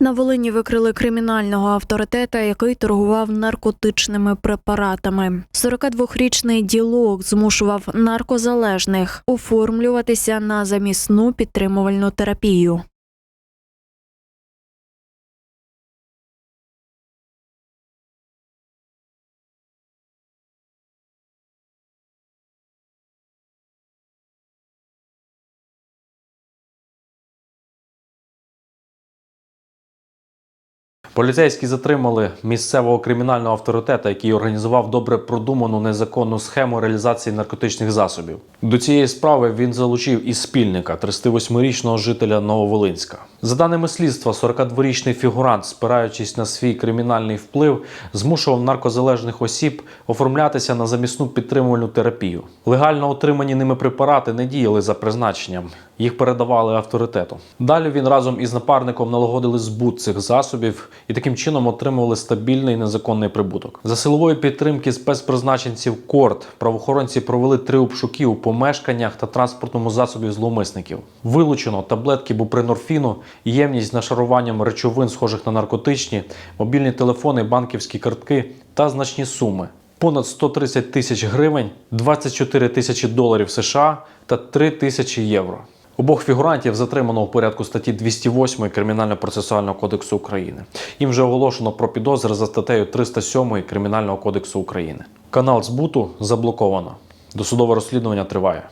На Волині викрили кримінального авторитета, який торгував наркотичними препаратами. 42-річний ділок змушував наркозалежних оформлюватися на замісну підтримувальну терапію. Поліцейські затримали місцевого кримінального авторитета, який організував добре продуману незаконну схему реалізації наркотичних засобів. До цієї справи він залучив і спільника 38-річного жителя Нововолинська. За даними слідства, 42-річний фігурант, спираючись на свій кримінальний вплив, змушував наркозалежних осіб оформлятися на замісну підтримувальну терапію. Легально отримані ними препарати не діяли за призначенням, їх передавали авторитету. Далі він разом із напарником налагодили збут цих засобів і таким чином отримували стабільний незаконний прибуток. За силової підтримки спецпризначенців КОРД правоохоронці провели три обшуки у помешканнях та транспортному засобі зловмисників. Вилучено таблетки бупринорфіну, ємність з нашаруванням речовин, схожих на наркотичні, мобільні телефони, банківські картки та значні суми. Понад 130 тисяч гривень, 24 тисячі доларів США та 3 тисячі євро. Обох фігурантів затримано у порядку статті 208 Кримінально-процесуального кодексу України. Їм вже оголошено про підозри за статтею 307 Кримінального кодексу України. Канал збуту заблоковано. Досудове розслідування триває.